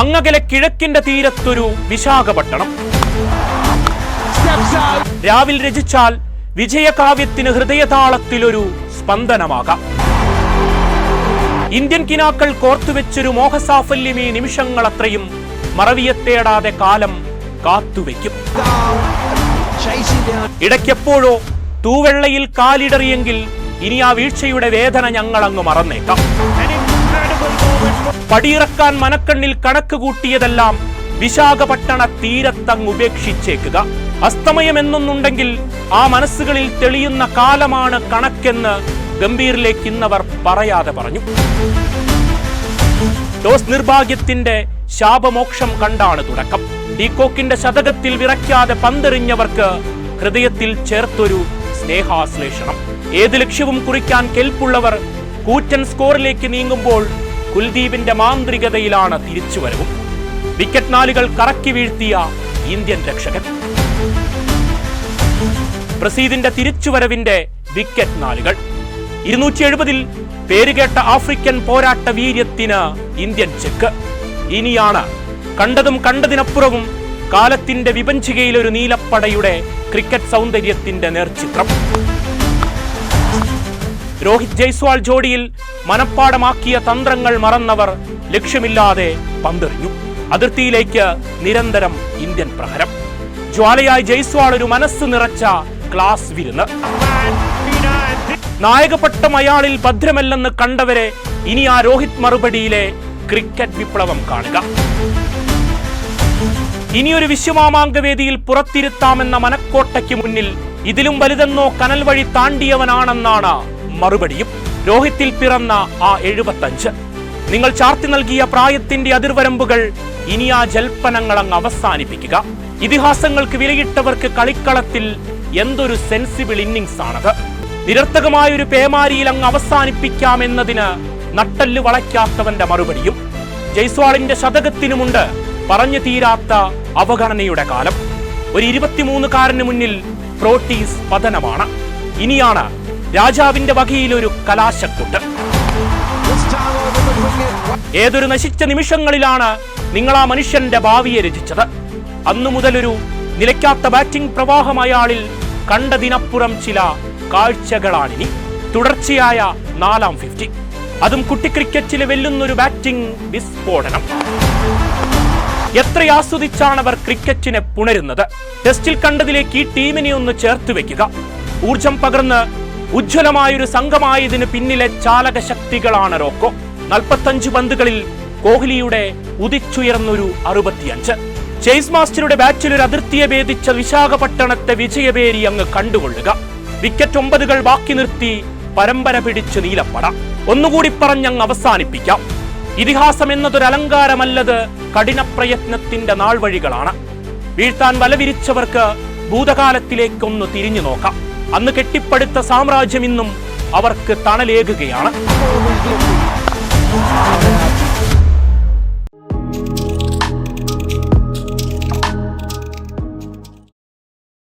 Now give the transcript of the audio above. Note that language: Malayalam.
അങ്ങകലെ കിഴക്കിന്റെ തീരത്തൊരു വിശാഖപട്ടണം. രാവിൽ രചിച്ചാൽ വിജയകാവ്യത്തിന് ഹൃദയതാളത്തിലൊരു സ്പന്ദനമാകാം. ഇന്ത്യൻ കിനാക്കൾ കോർത്തുവെച്ചൊരു മോഹസാഫല്യം ഈ നിമിഷങ്ങളത്രയും മറവിയത്തേടാതെ കാലം കാത്തുവെക്കും. ഇടയ്ക്കെപ്പോഴോ തൂവെള്ളയിൽ കാലിടറിയെങ്കിൽ ഇനി ആ വീഴ്ചയുടെ വേദന ഞങ്ങളങ്ങ് മറന്നേക്കാം. പടിയിറക്കാൻ മനക്കണ്ണിൽ കണക്ക് കൂട്ടിയതെല്ലാം വിശാഖപട്ടണ തീരത്തങ് ഉപേക്ഷിച്ചേക്കുക. അസ്തമയം എന്നൊന്നുണ്ടെങ്കിൽ ആ മനസ്സുകളിൽ തെളിയുന്ന കാലമാണ് കണക്കെന്ന് ഗംഭീറിലേക്ക് ഇന്നവർ പറയാതെ പറഞ്ഞു. ടോസ് നിർഭാഗ്യത്തിന്റെ ശാപമോക്ഷം കണ്ടാണ് തുടക്കം. ഡീകോക്കിന്റെ ശതകത്തിൽ വിറയ്ക്കാതെ പന്തെറിഞ്ഞവർക്ക് ഹൃദയത്തിൽ ചേർത്തൊരു സ്നേഹാശ്ലേഷണം. ഏത് ലക്ഷ്യവും കുറിക്കാൻ കെൽപ്പുള്ളവർ കൂറ്റൻ സ്കോറിലേക്ക് നീങ്ങുമ്പോൾ കുൽദീപിന്റെ മാന്ത്രികതയിലാണ് തിരിച്ചുവരവും. വിക്കറ്റ് നാലുകൾ കറക്കി വീഴ്ത്തിയ ഇന്ത്യൻ രക്ഷകൻ. പ്രസീദിന്റെ തിരിച്ചുവരവിന്റെ വിക്കറ്റ് നാലുകൾ. ഇരുന്നൂറ്റി എഴുപതിൽ പേരുകേട്ട ആഫ്രിക്കൻ പോരാട്ട വീര്യത്തിന് ഇന്ത്യൻ ചെക്ക്. ഇനിയാണ് കണ്ടതും കണ്ടതിനപ്പുറവും കാലത്തിന്റെ വിപഞ്ചികയിലൊരു നീലപ്പടയുടെ ക്രിക്കറ്റ് സൗന്ദര്യത്തിന്റെ നേർചിത്രം. രോഹിത് ജയ്സ്വാൾ ജോഡിയിൽ മനപ്പാടമാക്കിയ തന്ത്രങ്ങൾ മറന്നവർ ലക്ഷ്യമില്ലാതെ പന്തെറിഞ്ഞു. അതിർത്തിയിലേക്ക് നിരന്തരം ഇന്ത്യൻ പ്രഹരം. ജ്വാലയായി ജയ്സ്വാൾ ഒരു മനസ്സ് നിറച്ച ക്ലാസ് വിരുന്ന്. നായകപട്ടം അയാളിൽ ഭദ്രമല്ലെന്ന് കണ്ടവരെ ഇനി ആ രോഹിത് മറുപടിയിലെ ക്രിക്കറ്റ് വിപ്ലവം കാണുക. ഇനിയൊരു വിശ്വമാമാങ്ക വേദിയിൽ പുറത്തിരുത്താമെന്ന മനക്കോട്ടയ്ക്ക് മുന്നിൽ ഇതിലും വലുതെന്നോ കനൽ വഴി താണ്ടിയവനാണെന്നാണ് മറുപടിയും രോഹിത്തിൽ പിറന്ന ആ എഴുപത്തഞ്ച്. നിങ്ങൾ ചാർത്തി നൽകിയ പ്രായത്തിന്റെ അതിർവരമ്പുകൾ ഇനി ആ ജൽപ്പനങ്ങൾ അങ്ങ് അവസാനിപ്പിക്കുക. ഇതിഹാസങ്ങൾക്ക് വിലയിട്ടവർക്ക് കളിക്കളത്തിൽ എന്തൊരു സെൻസിബിൾ ഇന്നിങ്സ് ആണത്. നിരർത്ഥകമായ ഒരു പേമാരിയിൽ അങ്ങ് അവസാനിപ്പിക്കാമെന്നതിന് നട്ടല്ല് വളയ്ക്കാത്തവന്റെ മറുപടിയും ജയ്സ്വാളിന്റെ ശതകത്തിനുമുണ്ട് പറഞ്ഞു തീരാത്ത അവഗണനയുടെ കാലം. ഒരു ഇരുപത്തിമൂന്നുകാരന് മുന്നിൽ പ്രോട്ടീസ് പതനമാണ്. ഇനിയാണ് രാജാവിന്റെ വകയിലൊരു കലാശക്കുട്ട്. ഏതൊരു നശിച്ച നിമിഷങ്ങളിലാണ് നിങ്ങൾ ആ മനുഷ്യന്റെ ഭാവിയെ രചിച്ചത്? അന്നു മുതലൊരു നിലയ്ക്കാത്ത ബാറ്റിംഗ് പ്രവാഹം അയാളിൽ കണ്ടതിനപ്പുറം ചില കാഴ്ചകളാണിനി. തുടർച്ചയായ നാലാം ഫിഫ്റ്റി. അതും കുട്ടി ക്രിക്കറ്റിൽ വെല്ലുന്നൊരു ബാറ്റിംഗ് വിസ്ഫോടനം. എത്ര ആസ്വദിച്ചാണ് അവർ ക്രിക്കറ്റിനെ പുണരുന്നത്? ടെസ്റ്റിൽ കണ്ടതിലേക്ക് ഈ ടീമിനെ ഒന്ന് ചേർത്ത് വെക്കുക. ഊർജം പകർന്ന് ഉജ്ജ്വലമായൊരു സംഘമായതിന് പിന്നിലെ ചാലക ശക്തികളാണ് റോക്കോ. നാൽപ്പത്തഞ്ച് പന്തുകളിൽ കോഹ്ലിയുടെ ഉദിച്ചുയർന്നൊരു അറുപത്തിയഞ്ച്. ചേസ് മാസ്റ്ററുടെ ബാറ്റിൽ ഒരു അതിർത്തിയെ ഭേദിച്ച വിശാഖപട്ടണത്തെ വിജയപേരി അങ്ങ് കണ്ടുകൊള്ളുക. വിക്കറ്റ് ഒമ്പതുകൾ ബാക്കി നിർത്തി പരമ്പര പിടിച്ച് നീലപ്പട. ഒന്നുകൂടി പറഞ്ഞങ്ങ് അവസാനിപ്പിക്കാം. ഇതിഹാസം എന്നതൊരു അലങ്കാരമല്ലത് കഠിനപ്രയത്നത്തിന്റെ നാൾവഴികളാണ്. വീഴ്ത്താൻ വലവിരിച്ചവർക്ക് ഭൂതകാലത്തിലേക്കൊന്ന് തിരിഞ്ഞു നോക്കാം. അന്ന് കെട്ടിപ്പടുത്ത സാമ്രാജ്യം ഇന്നും അവർക്ക് തണലേകുകയാണ്.